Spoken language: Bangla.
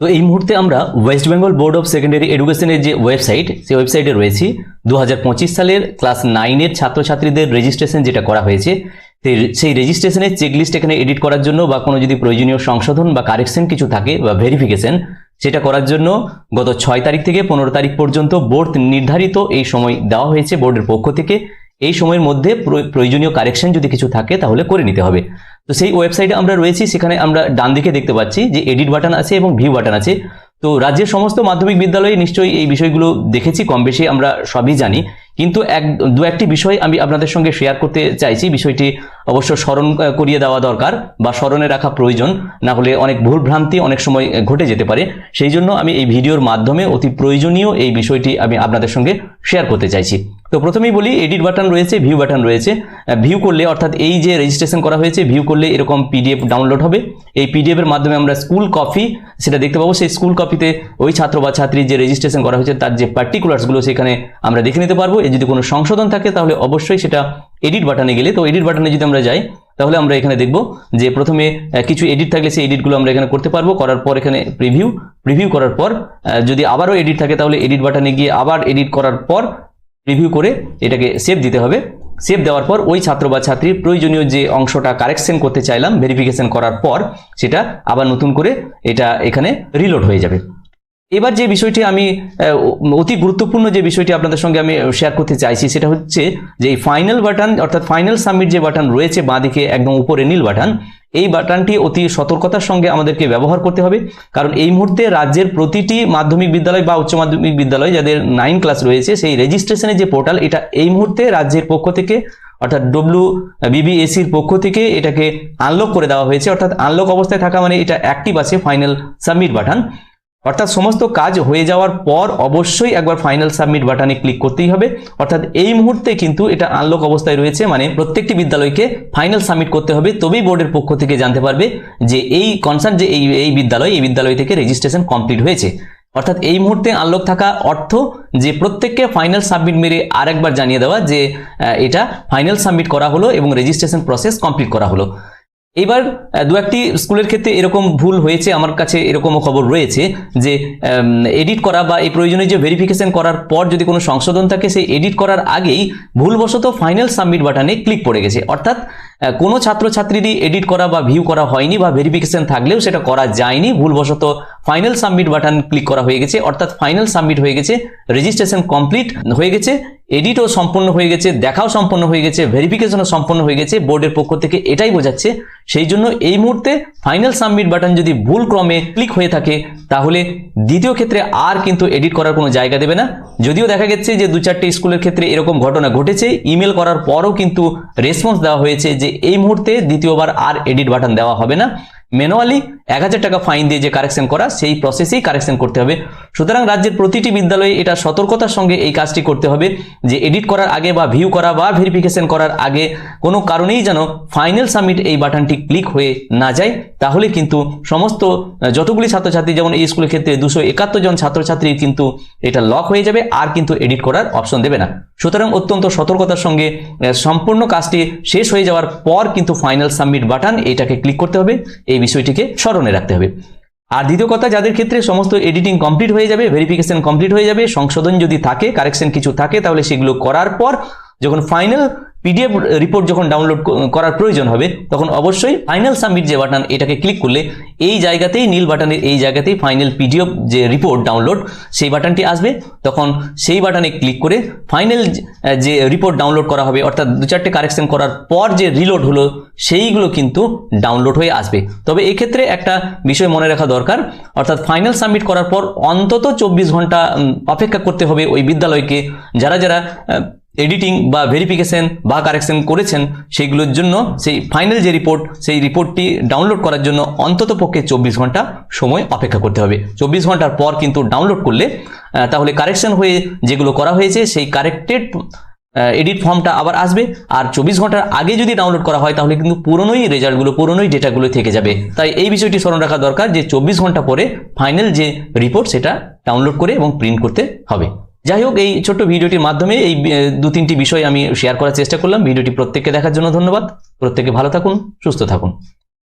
তো এই মুহূর্তে আমরা West Bengal board of secondary এডুকেশনের যে ওয়েবসাইট সেই ওয়েবসাইটে রয়েছি। দু হাজার পঁচিশ সালের ক্লাস নাইনের ছাত্রছাত্রীদের রেজিস্ট্রেশন যেটা করা হয়েছে, সেই- সেই রেজিস্ট্রেশনের চেকলিস্ট এখানে এডিট করার জন্য বা কোনো যদি প্রয়োজনীয় সংশোধন বা কারেকশন কিছু থাকে বা ভেরিফিকেশন সেটা করার জন্য গত ছয় তারিখ থেকে পনেরো তারিখ পর্যন্ত বোর্ড নির্ধারিত এই সময় দেওয়া হয়েছে বোর্ডের পক্ষ থেকে। এই সময়ের মধ্যে প্র- প্রয়োজনীয় কারেকশন যদি কিছু থাকে তাহলে করে নিতে হবে। তো সেই ওয়েবসাইটে আমরা রয়েছি, সেখানে আমরা ডান দিকে দেখতে পাচ্ছি যে এডিট বাটন আছে এবং ভিউ বাটন আছে। তো রাজ্যের সমস্ত মাধ্যমিক বিদ্যালয়ে নিশ্চয়ই এই বিষয়গুলো দেখেছি, কম বেশি আমরা সবই জানি। কিন্তু এক, দু একটি বিষয় আমি আপনাদের সঙ্গে শেয়ার করতে চাইছি, বিষয়টি অবশ্য স্মরণ করিয়ে দেওয়া দরকার বা স্মরণে রাখা প্রয়োজন, না হলে অনেক ভুল ভ্রান্তি অনেক সময় ঘটে যেতে পারে। সেই জন্য আমি এই ভিডিওর মাধ্যমে অতি প্রয়োজনীয় এই বিষয়টি আমি আপনাদের সঙ্গে শেয়ার করতে চাইছি। তো প্রথমেই বলি এডিট বাটন রয়েছে ভিউ বাটন রয়েছে। ভিউ করলে অর্থাৎ এই যে রেজিস্ট্রেশন করা হয়েছে ভিউ করলে এরকম পিডিএফ ডাউনলোড হবে। এই পিডিএফ এর মাধ্যমে আমরা স্কুল কপি সেটা দেখতে পাবো। সেই স্কুল কপিতে ওই ছাত্র বা ছাত্রীর যে রেজিস্ট্রেশন করা হয়েছে, তার যে পার্টিকুলার্সগুলো সেখানে আমরা দেখে নিতে পারব। এর যদি কোনো সংশোধন থাকে, তাহলে অবশ্যই সেটা এডিট বাটনে গেলে। তো এডিট বাটনে যদি আমরা যাই, তাহলে আমরা এখানে দেখব যে প্রথমে কিছু এডিট থাকলে সেই এডিটগুলো আমরা এখানে করতে পারব। করার পর এখানে প্রিভিউ প্রিভিউ করার পর যদি আবারও এডিট থাকে, তাহলে এডিট বাটনে গিয়ে আবার এডিট করার পর রিভিউ করে এটাকে সেভ দিতে হবে। সেভ দেওয়ার পর ওই ছাত্র বা ছাত্রীর প্রয়োজনীয় যে অংশটা কারেকশন করতে চাইলাম ভেরিফিকেশন করার পর সেটা আবার নতুন করে এটা এখানে রিলোড হয়ে যাবে। এবার যে বিষয়টি আমি অতি গুরুত্বপূর্ণ যে বিষয়টি আপনাদের সঙ্গে আমি শেয়ার করতে চাইছি সেটা হচ্ছে যে ফাইনাল বাটন অর্থাৎ ফাইনাল সাবমিট যে বাটন রয়েছে বাঁদিকে একদম উপরে নীল বাটন এই বাটনটি অতি সতর্কতার সঙ্গে আমাদেরকে ব্যবহার করতে হবে। কারণ এই মুহূর্তে রাজ্যের প্রতিটি মাধ্যমিক বিদ্যালয় বা উচ্চ মাধ্যমিক বিদ্যালয় যাদের নাইন ক্লাস রয়েছে, সেই রেজিস্ট্রেশনের যে পোর্টাল এটা এই মুহূর্তে রাজ্যের পক্ষ থেকে, অর্থাৎ ডব্লিউ বিবিএসির পক্ষ থেকে এটাকে আনলক করে দেওয়া হয়েছে। অর্থাৎ আনলক অবস্থায় থাকা মানে এটা অ্যাক্টিভ আছে ফাইনাল সাবমিট বাটন অর্থাৎ সমস্ত কাজ হয়ে যাওয়ার পর অবশ্যই একবার ফাইনাল সাবমিট বাটনে ক্লিক করতেই হবে। অর্থাৎ এই মুহূর্তে কিন্তু এটা আনলক অবস্থায় রয়েছে মানে প্রত্যেকটি বিদ্যালয়কে ফাইনাল সাবমিট করতে হবে। তবেই বোর্ডের পক্ষ থেকে জানতে পারবে যে এই কনসার্ন যে এই এই বিদ্যালয় এই বিদ্যালয় থেকে রেজিস্ট্রেশন কমপ্লিট হয়েছে। অর্থাৎ এই মুহূর্তে আনলক থাকা অর্থ যে প্রত্যেককে ফাইনাল সাবমিট মেরে আরেকবার জানিয়ে দেওয়া যে এটা ফাইনাল সাবমিট করা হলো এবং রেজিস্ট্রেশন প্রসেস কমপ্লিট করা হলো। এবার দু একটি স্কুলের ক্ষেত্রে এরকম ভুল হয়েছে, আমার কাছে এরকমও খবর রয়েছে যে এডিট করা বা এই প্রয়োজনীয় যে ভেরিফিকেশন করার পর যদি কোনো সংশোধন থাকে, সেই এডিট করার আগেই ভুলবশত ফাইনাল সাবমিট বাটনে ক্লিক পড়ে গেছে। অর্থাৎ কোনো ছাত্রছাত্রীরই এডিট করা বা ভিউ করা হয়নি বা ভেরিফিকেশন থাকলেও সেটা করা যায়নি। ভুলবশত ফাইনাল সাবমিট বাটন ক্লিক করা হয়ে গেছে। অর্থাৎ ফাইনাল সাবমিট হয়ে গেছে রেজিস্ট্রেশন কমপ্লিট হয়ে গেছে এডিটও সম্পন্ন হয়ে গেছে, দেখাও সম্পন্ন হয়ে গেছে ভেরিফিকেশনও সম্পন্ন হয়ে গেছে। বোর্ডের পক্ষ থেকে এটাই বোঝাচ্ছে। সেই জন্য এই মুহূর্তে ফাইনাল সাবমিট বাটন যদি ভুল ক্রমে ক্লিক হয়ে থাকে, তাহলে দ্বিতীয় ক্ষেত্রে আর কিন্তু এডিট করার কোনো জায়গা দেবে না। যদিও দেখা গেছে যে দু চারটে স্কুলের ক্ষেত্রে এরকম ঘটনা ঘটেছে। ইমেল করার পরও কিন্তু রেসপন্স দেওয়া হয়েছে যে এই মুহূর্তে দ্বিতীয়বার আর এডিট বাটন দেওয়া হবে না। ম্যানুয়ালি এক হাজার টাকা ফাইন দিয়ে যে কারেকশন করা, সেই প্রসেসেই কারেকশন করতে হবে। সুতরাং রাজ্যের প্রতিটি বিদ্যালয়ে এটা সতর্কতার সঙ্গে এই কাজটি করতে হবে, যে এডিট করার আগে বা ভিউ করা বা ভেরিফিকেশন করার আগে কোনো কারণেই যেন ফাইনাল সাবমিট এই বাটনটি ক্লিক হয়ে না যায়। তাহলে কিন্তু সমস্ত যতগুলি ছাত্রছাত্রী, যেমন এই স্কুলের ক্ষেত্রে দুশো একাত্তর জন ছাত্রছাত্রী কিন্তু এটা লক হয়ে যাবে, আর কিন্তু এডিট করার অপশন দেবে না। সুতরাং অত্যন্ত সতর্কতার সঙ্গে সম্পূর্ণ কাজটি শেষ হয়ে যাওয়ার পর কিন্তু ফাইনাল সাবমিট বাটন এটাকে ক্লিক করতে হবে। এই বিষয়টিকে স্মরণে রাখতে হবে। আর দ্বিতীয় কথা, যাদের ক্ষেত্রে সমস্ত এডিটিং কমপ্লিট হয়ে যাবে ভেরিফিকেশন কমপ্লিট হয়ে যাবে, সংশোধন যদি থাকে কারেকশন কিছু থাকে, তাহলে সেগুলো করার পর যখন ফাইনাল পিডিএফ রিপোর্ট যখন ডাউনলোড করার প্রয়োজন হবে, তখন অবশ্যই ফাইনাল সাবমিট যে বাটন এটাকে ক্লিক করলে এই জায়গাতেই, নীল বাটনের এই জায়গাতেই ফাইনাল পিডিএফ যে রিপোর্ট ডাউনলোড সেই বাটনটি আসবে। তখন সেই বাটনে ক্লিক করে ফাইনাল যে রিপোর্ট ডাউনলোড করা হবে, অর্থাৎ দু চারটে কারেকশন করার পর যে রিলোড হলো, সেইগুলো কিন্তু ডাউনলোড হয়ে আসবে। তবে এক্ষেত্রে একটা বিষয় মনে রাখা দরকার, অর্থাৎ ফাইনাল সাবমিট করার পর অন্তত চব্বিশ ঘণ্টা অপেক্ষা করতে হবে ওই বিদ্যালয়কে। যারা যারা এডিটিং বা ভেরিফিকেশন বা কারেকশন করেছেন সেইগুলোর জন্য সেই ফাইনাল যে রিপোর্ট সেই রিপোর্টটি ডাউনলোড করার জন্য অন্তত পক্ষে চব্বিশ ঘণ্টা সময় অপেক্ষা করতে হবে। চব্বিশ ঘণ্টার পর কিন্তু ডাউনলোড করলে তাহলে কারেকশন হয়ে যেগুলো করা হয়েছে, সেই কারেক্টেড এডিট ফর্মটা আবার আসবে। আর চব্বিশ ঘণ্টার আগে যদি ডাউনলোড করা হয়, তাহলে কিন্তু পুরনোই রেজাল্টগুলো, পুরনোই ডেটাগুলো থেকে যাবে। তাই এই বিষয়টি স্মরণ রাখা দরকার যে চব্বিশ ঘণ্টা পরে ফাইনাল যে রিপোর্ট সেটা ডাউনলোড করে এবং প্রিন্ট করতে হবে। যাই হোক এই ছোট্ট ভিডিওটির মাধ্যমে এই দু তিনটি বিষয় আমি শেয়ার করার চেষ্টা করলাম। ভিডিওটি প্রত্যেককে দেখার জন্য ধন্যবাদ। প্রত্যেকে ভালো থাকুন, সুস্থ থাকুন।